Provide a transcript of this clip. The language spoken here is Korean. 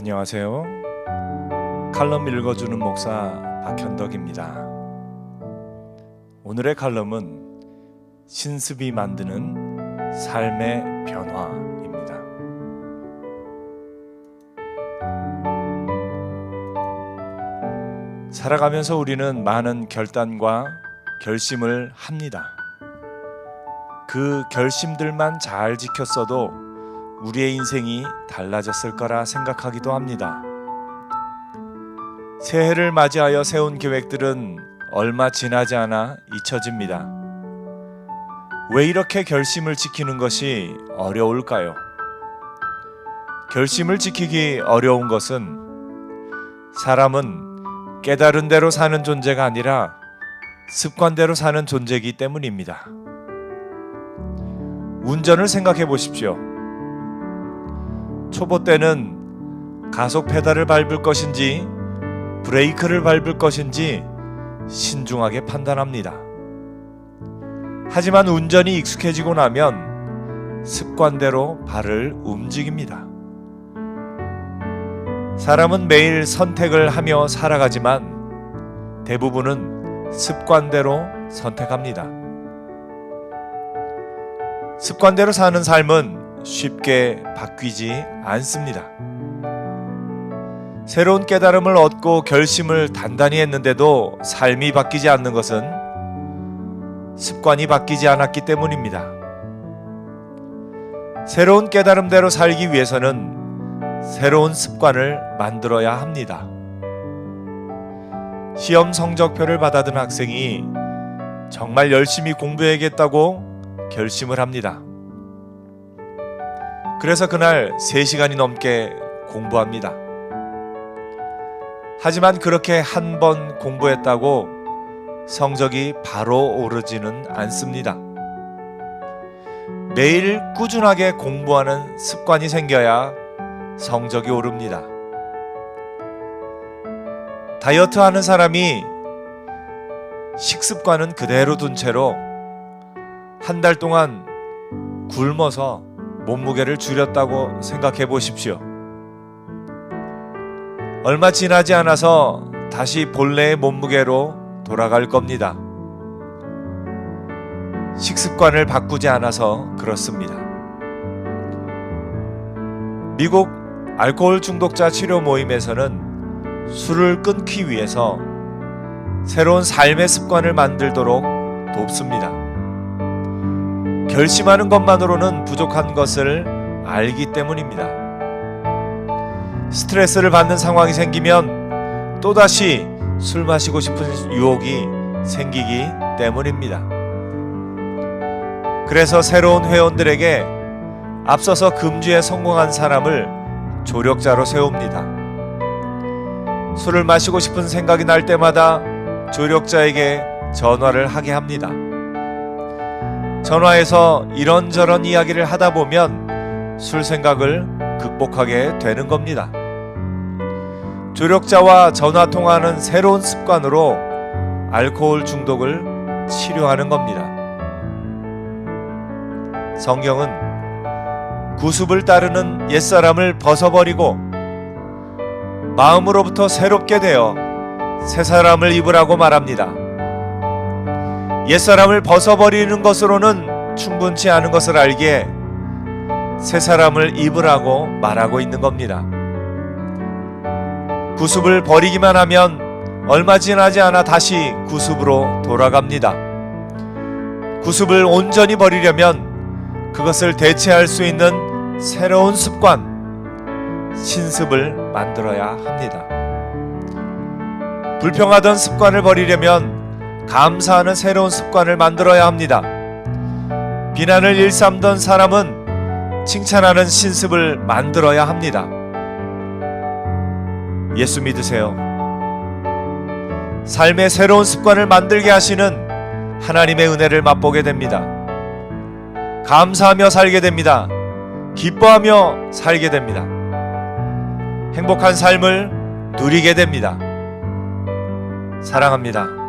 안녕하세요. 칼럼 읽어주는 목사 박현덕입니다. 오늘의 칼럼은 신습이 만드는 삶의 변화입니다. 살아가면서 우리는 많은 결단과 결심을 합니다. 그 결심들만 잘 지켰어도 우리의 인생이 달라졌을 거라 생각하기도 합니다. 새해를 맞이하여 세운 계획들은 얼마 지나지 않아 잊혀집니다. 왜 이렇게 결심을 지키는 것이 어려울까요? 결심을 지키기 어려운 것은 사람은 깨달은 대로 사는 존재가 아니라 습관대로 사는 존재이기 때문입니다. 운전을 생각해 보십시오. 초보 때는 가속 페달을 밟을 것인지 브레이크를 밟을 것인지 신중하게 판단합니다. 하지만 운전이 익숙해지고 나면 습관대로 발을 움직입니다. 사람은 매일 선택을 하며 살아가지만 대부분은 습관대로 선택합니다. 습관대로 사는 삶은 쉽게 바뀌지 않습니다. 새로운 깨달음을 얻고 결심을 단단히 했는데도 삶이 바뀌지 않는 것은 습관이 바뀌지 않았기 때문입니다. 새로운 깨달음대로 살기 위해서는 새로운 습관을 만들어야 합니다. 시험 성적표를 받아든 학생이 정말 열심히 공부해야겠다고 결심을 합니다. 그래서 그날 3시간이 넘게 공부합니다. 하지만 그렇게 한 번 공부했다고 성적이 바로 오르지는 않습니다. 매일 꾸준하게 공부하는 습관이 생겨야 성적이 오릅니다. 다이어트 하는 사람이 식습관은 그대로 둔 채로 한 달 동안 굶어서 몸무게를 줄였다고 생각해 보십시오. 얼마 지나지 않아서 다시 본래의 몸무게로 돌아갈 겁니다. 식습관을 바꾸지 않아서 그렇습니다. 미국 알코올 중독자 치료 모임에서는 술을 끊기 위해서 새로운 삶의 습관을 만들도록 돕습니다. 결심하는 것만으로는 부족한 것을 알기 때문입니다. 스트레스를 받는 상황이 생기면 또다시 술 마시고 싶은 유혹이 생기기 때문입니다. 그래서 새로운 회원들에게 앞서서 금주에 성공한 사람을 조력자로 세웁니다. 술을 마시고 싶은 생각이 날 때마다 조력자에게 전화를 하게 합니다. 전화해서 이런저런 이야기를 하다 보면 술 생각을 극복하게 되는 겁니다. 조력자와 전화 통화는 새로운 습관으로 알코올 중독을 치료하는 겁니다. 성경은 구습을 따르는 옛사람을 벗어버리고 마음으로부터 새롭게 되어 새 사람을 입으라고 말합니다. 옛사람을 벗어버리는 것으로는 충분치 않은 것을 알기에 새 사람을 입으라고 말하고 있는 겁니다. 구습을 버리기만 하면 얼마 지나지 않아 다시 구습으로 돌아갑니다. 구습을 온전히 버리려면 그것을 대체할 수 있는 새로운 습관, 신습을 만들어야 합니다. 불평하던 습관을 버리려면 감사하는 새로운 습관을 만들어야 합니다. 비난을 일삼던 사람은 칭찬하는 신습을 만들어야 합니다. 예수 믿으세요. 삶의 새로운 습관을 만들게 하시는 하나님의 은혜를 맛보게 됩니다. 감사하며 살게 됩니다. 기뻐하며 살게 됩니다. 행복한 삶을 누리게 됩니다. 사랑합니다.